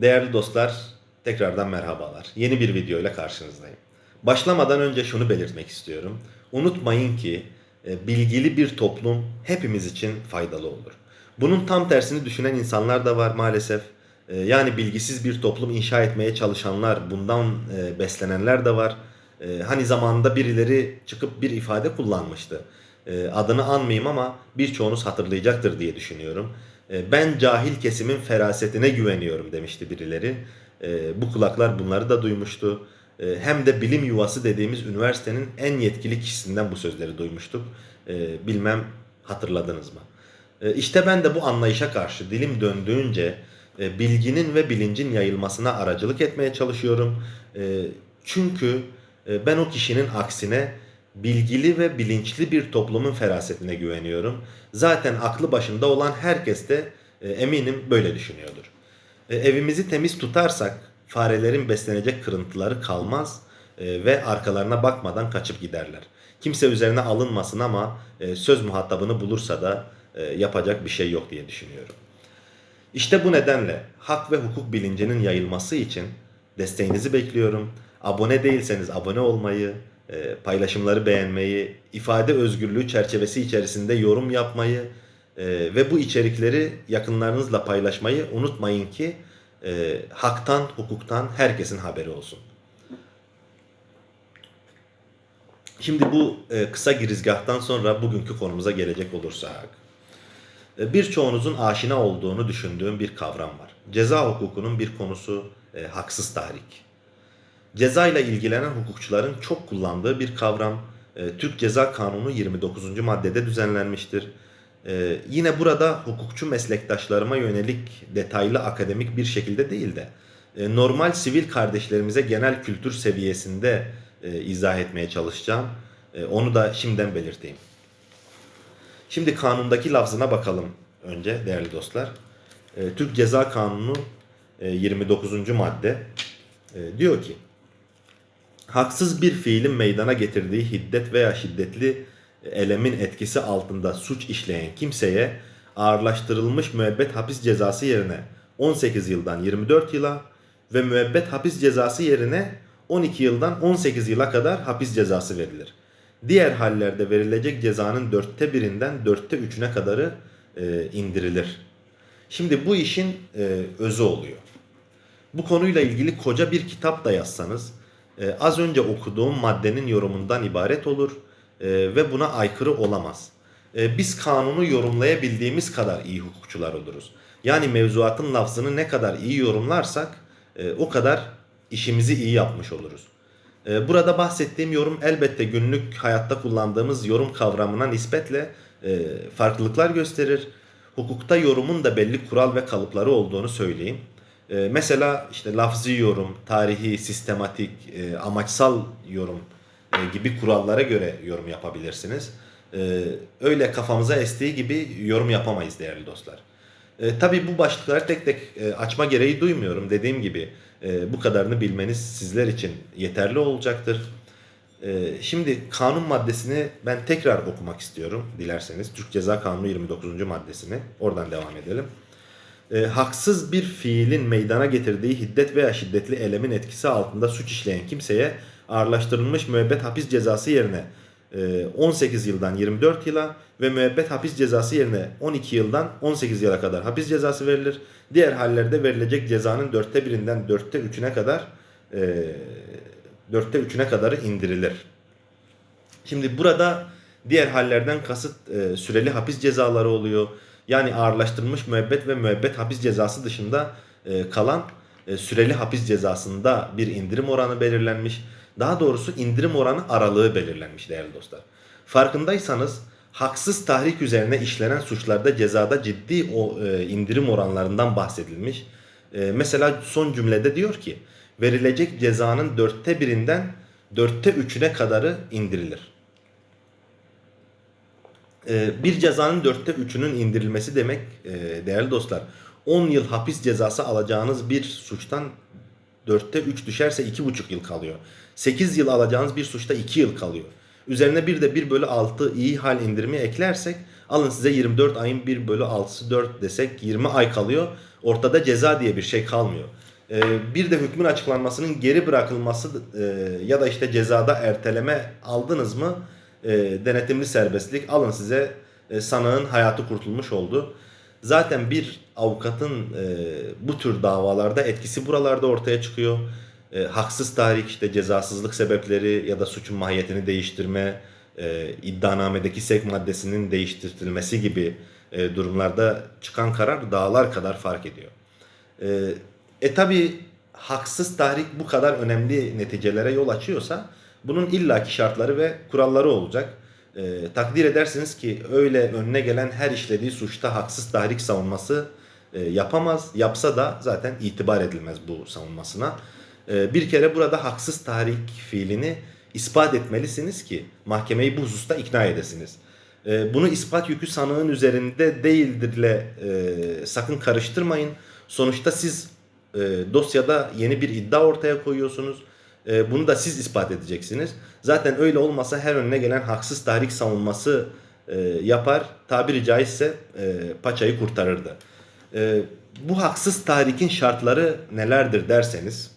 Değerli dostlar, tekrardan merhabalar. Yeni bir video ile karşınızdayım. Başlamadan önce şunu belirtmek istiyorum. Unutmayın ki e, bilgili bir toplum hepimiz için faydalı olur. Bunun tam tersini düşünen insanlar da var maalesef. E, Yani bilgisiz bir toplum inşa etmeye çalışanlar, bundan e, beslenenler de var. Hani zamanında birileri çıkıp bir ifade kullanmıştı. Adını anmayayım ama birçoğunuz hatırlayacaktır diye düşünüyorum. E, Ben cahil kesimin ferasetine güveniyorum demişti birileri. E, Bu kulaklar bunları da duymuştu. E, Hem de bilim yuvası dediğimiz üniversitenin en yetkili kişisinden bu sözleri duymuştuk. Bilmem hatırladınız mı? İşte ben de bu anlayışa karşı dilim döndüğünce bilginin ve bilincin yayılmasına aracılık etmeye çalışıyorum. Çünkü ben o kişinin aksine bilgili ve bilinçli bir toplumun ferasetine güveniyorum. Zaten aklı başında olan herkes de e, eminim böyle düşünüyordur. E, Evimizi temiz tutarsak farelerin beslenecek kırıntıları kalmaz e, ve arkalarına bakmadan kaçıp giderler. Kimse üzerine alınmasın ama e, söz muhatabını bulursa da e, yapacak bir şey yok diye düşünüyorum. İşte bu nedenle hak ve hukuk bilincinin yayılması için desteğinizi bekliyorum. Abone değilseniz abone olmayı, paylaşımları beğenmeyi, ifade özgürlüğü çerçevesi içerisinde yorum yapmayı e, ve bu içerikleri yakınlarınızla paylaşmayı unutmayın ki e, haktan, hukuktan herkesin haberi olsun. Şimdi bu e, kısa girizgahtan sonra bugünkü konumuza gelecek olursak. E, Birçoğunuzun aşina olduğunu düşündüğüm bir kavram var. Ceza hukukunun bir konusu e, haksız tahrik. Ceza ile ilgilenen hukukçuların çok kullandığı bir kavram. E, Türk Ceza Kanunu 29. maddede düzenlenmiştir. E, yine burada hukukçu meslektaşlarıma yönelik detaylı akademik bir şekilde değil de e, normal sivil kardeşlerimize genel kültür seviyesinde e, izah etmeye çalışacağım. E, onu da şimdiden belirteyim. Şimdi kanundaki lafzına bakalım önce değerli dostlar. Türk Ceza Kanunu e, 29. madde diyor ki haksız bir fiilin meydana getirdiği hiddet veya şiddetli elemin etkisi altında suç işleyen kimseye ağırlaştırılmış müebbet hapis cezası yerine 18 yıldan 24 yıla ve müebbet hapis cezası yerine 12 yıldan 18 yıla kadar hapis cezası verilir. Diğer hallerde verilecek cezanın dörtte birinden dörtte üçüne kadarı e, indirilir. Şimdi bu işin e, özü oluyor. Bu konuyla ilgili koca bir kitap da yazsanız e, az önce okuduğum maddenin yorumundan ibaret olur e, ve buna aykırı olamaz. E, biz kanunu yorumlayabildiğimiz kadar iyi hukukçular oluruz. Yani mevzuatın lafzını ne kadar iyi yorumlarsak e, o kadar işimizi iyi yapmış oluruz. E, burada bahsettiğim yorum elbette günlük hayatta kullandığımız yorum kavramına nispetle e, farklılıklar gösterir. Hukukta yorumun da belli kural ve kalıpları olduğunu söyleyeyim. E, mesela işte lafzi yorum, tarihi, sistematik, e, amaçsal yorum e, gibi kurallara göre yorum yapabilirsiniz. E, öyle kafamıza estiği gibi yorum yapamayız değerli dostlar. E, tabii bu başlıkları tek tek e, açma gereği duymuyorum. Dediğim gibi e, bu kadarını bilmeniz sizler için yeterli olacaktır. E, şimdi kanun maddesini ben tekrar okumak istiyorum dilerseniz. Türk Ceza Kanunu 29. maddesini. Oradan devam edelim. E, haksız bir fiilin meydana getirdiği hiddet veya şiddetli elemin etkisi altında suç işleyen kimseye ağırlaştırılmış müebbet hapis cezası yerine e, 18 yıldan 24 yıla ve müebbet hapis cezası yerine 12 yıldan 18 yıla kadar hapis cezası verilir. Diğer hallerde verilecek cezanın dörtte birinden dörtte üçüne kadar e, dörtte üçüne kadar indirilir. Şimdi burada diğer hallerden kasıt e, süreli hapis cezaları oluyor. Yani ağırlaştırılmış müebbet ve müebbet hapis cezası dışında e, kalan e, süreli hapis cezasında bir indirim oranı belirlenmiş. Daha doğrusu indirim oranı aralığı belirlenmiş değerli dostlar. Farkındaysanız haksız tahrik üzerine işlenen suçlarda cezada ciddi o e, indirim oranlarından bahsedilmiş. E, mesela son cümlede diyor ki verilecek cezanın dörtte birinden dörtte üçüne kadarı indirilir. E, bir cezanın dörtte üçünün indirilmesi demek e, değerli dostlar 10 yıl hapis cezası alacağınız bir suçtan dörtte üç düşerse iki buçuk yıl kalıyor. 8 yıl alacağınız bir suçta 2 yıl kalıyor. Üzerine bir de 1 bölü 6 iyi hal indirimi eklersek alın size 24 ayın 1 bölü 6'sı 4 desek 20 ay kalıyor. Ortada ceza diye bir şey kalmıyor. E, bir de hükmün açıklanmasının geri bırakılması e, ya da işte cezada erteleme aldınız mı e, denetimli serbestlik alın size e, sanığın hayatı kurtulmuş oldu. Zaten bir avukatın e, bu tür davalarda etkisi buralarda ortaya çıkıyor. E, haksız tahrik işte cezasızlık sebepleri ya da suçun mahiyetini değiştirme, e, iddianamedeki sevk maddesinin değiştirilmesi gibi e, durumlarda çıkan karar dağlar kadar fark ediyor. E, e tabi haksız tahrik bu kadar önemli neticelere yol açıyorsa bunun illaki şartları ve kuralları olacak. E, takdir edersiniz ki öyle önüne gelen her işlediği suçta haksız tahrik savunması e, yapamaz. Yapsa da zaten itibar edilmez bu savunmasına. E, bir kere burada haksız tahrik fiilini ispat etmelisiniz ki mahkemeyi bu hususta ikna edesiniz. E, bunu ispat yükü sanığın üzerinde değildirle e, sakın karıştırmayın. Sonuçta siz e, dosyada yeni bir iddia ortaya koyuyorsunuz. E, bunu da siz ispat edeceksiniz. Zaten öyle olmasa her önüne gelen haksız tahrik savunması e, yapar. Tabiri caizse e, paçayı kurtarırdı. E, bu haksız tahrikin şartları nelerdir derseniz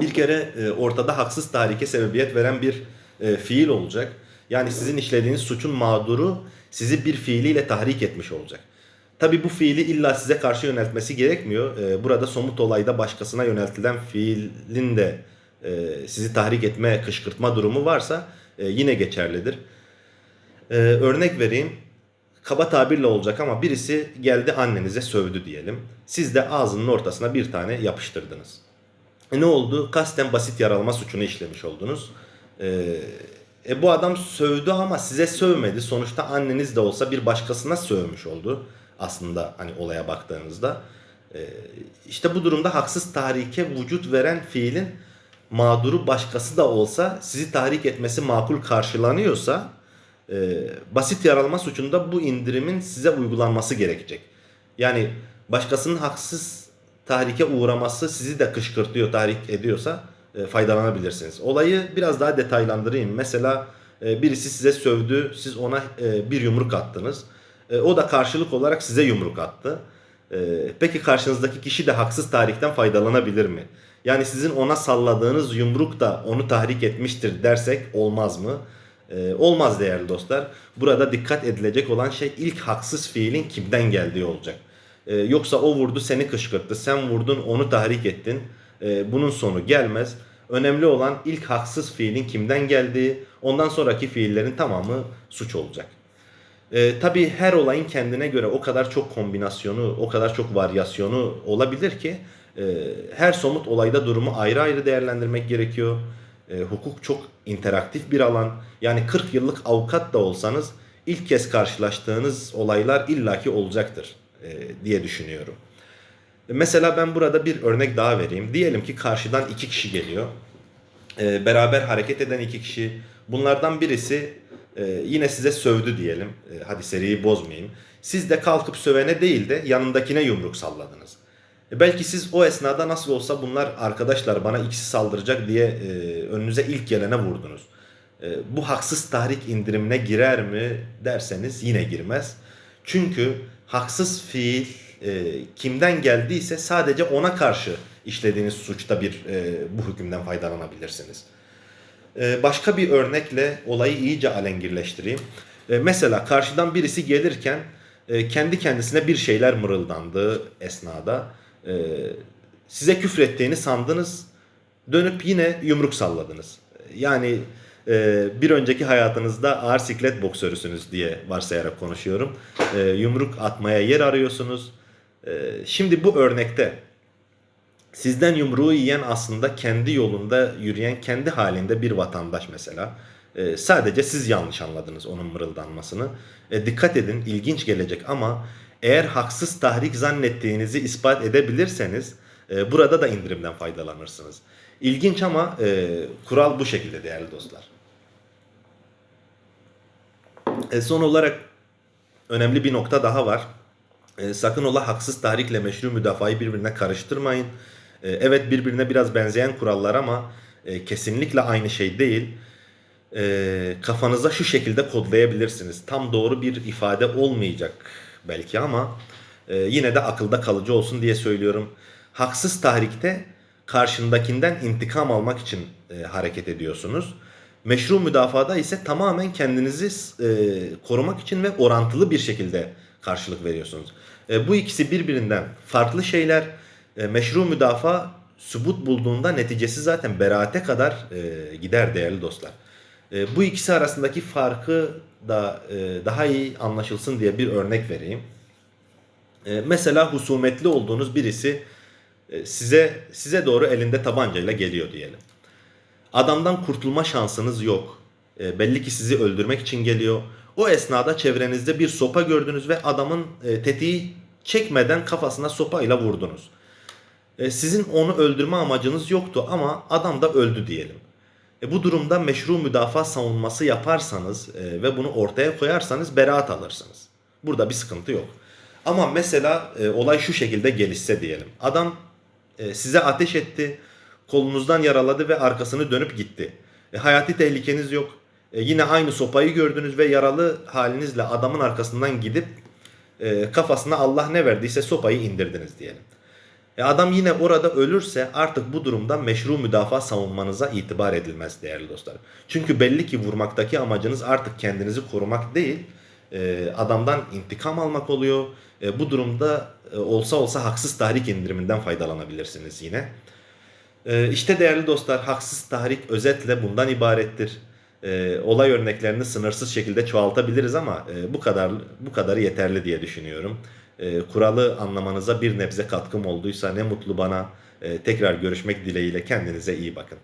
bir kere e, ortada haksız tahrike sebebiyet veren bir e, fiil olacak. Yani sizin işlediğiniz suçun mağduru sizi bir fiiliyle tahrik etmiş olacak. Tabi bu fiili illa size karşı yöneltmesi gerekmiyor. E, burada somut olayda başkasına yöneltilen fiilin de e, sizi tahrik etme, kışkırtma durumu varsa e, yine geçerlidir. E, örnek vereyim. Kaba tabirle olacak ama birisi geldi annenize sövdü diyelim. Siz de ağzının ortasına bir tane yapıştırdınız. E ne oldu? Kasten basit yaralama suçunu işlemiş oldunuz. E, e bu adam sövdü ama size sövmedi. Sonuçta anneniz de olsa bir başkasına sövmüş oldu. Aslında hani olaya baktığınızda. E, işte bu durumda haksız tahrike vücut veren fiilin mağduru başkası da olsa sizi tahrik etmesi makul karşılanıyorsa e, basit yaralama suçunda bu indirimin size uygulanması gerekecek. Yani başkasının haksız tahrike uğraması sizi de kışkırtıyor, tahrik ediyorsa e, faydalanabilirsiniz. Olayı biraz daha detaylandırayım. Mesela e, birisi size sövdü, siz ona bir yumruk attınız. E, o da karşılık olarak size yumruk attı. E, peki karşınızdaki kişi de haksız tahrikten faydalanabilir mi? Yani sizin ona salladığınız yumruk da onu tahrik etmiştir dersek olmaz mı? E, olmaz değerli dostlar. Burada dikkat edilecek olan şey ilk haksız fiilin kimden geldiği olacak. Yoksa o vurdu seni kışkırttı, sen vurdun onu tahrik ettin. Bunun sonu gelmez. Önemli olan ilk haksız fiilin kimden geldiği, ondan sonraki fiillerin tamamı suç olacak. E, tabii her olayın kendine göre o kadar çok kombinasyonu, o kadar çok varyasyonu olabilir ki e, her somut olayda durumu ayrı ayrı değerlendirmek gerekiyor. E, hukuk çok interaktif bir alan. Yani 40 yıllık avukat da olsanız ilk kez karşılaştığınız olaylar illaki olacaktır e, diye düşünüyorum. Mesela ben burada bir örnek daha vereyim. Diyelim ki karşıdan iki kişi geliyor. E, beraber hareket eden iki kişi. Bunlardan birisi e, yine size sövdü diyelim. E, hadi seriyi bozmayayım. Siz de kalkıp sövene değil de yanındakine yumruk salladınız. E, belki siz o esnada nasıl olsa bunlar arkadaşlar bana ikisi saldıracak diye e, önünüze ilk gelene vurdunuz. E, bu haksız tahrik indirimine girer mi derseniz yine girmez. Çünkü haksız fiil kimden geldiyse sadece ona karşı işlediğiniz suçta bir bu hükümden faydalanabilirsiniz. E, başka bir örnekle olayı iyice alengirleştireyim. E, mesela karşıdan birisi gelirken e, kendi kendisine bir şeyler mırıldandığı esnada e, size küfrettiğini sandınız. Dönüp yine yumruk salladınız. Yani e, bir önceki hayatınızda ağır siklet boksörüsünüz diye varsayarak konuşuyorum. Yumruk atmaya yer arıyorsunuz. Şimdi bu örnekte sizden yumruğu yiyen aslında kendi yolunda yürüyen kendi halinde bir vatandaş mesela. E, sadece siz yanlış anladınız onun mırıldanmasını. E, dikkat edin ilginç gelecek ama eğer haksız tahrik zannettiğinizi ispat edebilirseniz e, burada da indirimden faydalanırsınız. İlginç ama e, kural bu şekilde değerli dostlar. E, son olarak önemli bir nokta daha var. E, sakın ola haksız tahrikle meşru müdafayı birbirine karıştırmayın. E, evet birbirine biraz benzeyen kurallar ama e, kesinlikle aynı şey değil. E, kafanıza şu şekilde kodlayabilirsiniz. Tam doğru bir ifade olmayacak belki ama Ee, yine de akılda kalıcı olsun diye söylüyorum. Haksız tahrikte karşındakinden intikam almak için e, hareket ediyorsunuz. Meşru müdafada ise tamamen kendinizi e, korumak için ve orantılı bir şekilde karşılık veriyorsunuz. E, bu ikisi birbirinden farklı şeyler. E, meşru müdafaa sübut bulduğunda neticesi zaten beraate kadar e, gider değerli dostlar. E, bu ikisi arasındaki farkı da e, daha iyi anlaşılsın diye bir örnek vereyim. E, mesela husumetli olduğunuz birisi e, size size doğru elinde tabancayla geliyor diyelim. Adamdan kurtulma şansınız yok. E, belli ki sizi öldürmek için geliyor. O esnada çevrenizde bir sopa gördünüz ve adamın e, tetiği çekmeden kafasına sopayla vurdunuz. E, sizin onu öldürme amacınız yoktu ama adam da öldü diyelim. E, bu durumda meşru müdafaa savunması yaparsanız e, ve bunu ortaya koyarsanız beraat alırsınız. Burada bir sıkıntı yok. Ama mesela e, olay şu şekilde gelişse diyelim. Adam e, size ateş etti, kolunuzdan yaraladı ve arkasını dönüp gitti. E, hayati tehlikeniz yok. E, yine aynı sopayı gördünüz ve yaralı halinizle adamın arkasından gidip e, kafasına Allah ne verdiyse sopayı indirdiniz diyelim. E, adam yine orada ölürse artık bu durumda meşru müdafaa savunmanıza itibar edilmez değerli dostlar. Çünkü belli ki vurmaktaki amacınız artık kendinizi korumak değil, e, adamdan intikam almak oluyor. E, bu durumda e, olsa olsa haksız tahrik indiriminden faydalanabilirsiniz yine. E, işte değerli dostlar haksız tahrik özetle bundan ibarettir. E, olay örneklerini sınırsız şekilde çoğaltabiliriz ama e, bu kadar bu kadarı yeterli diye düşünüyorum. E, kuralı anlamanıza bir nebze katkım olduysa ne mutlu bana. E, tekrar görüşmek dileğiyle kendinize iyi bakın.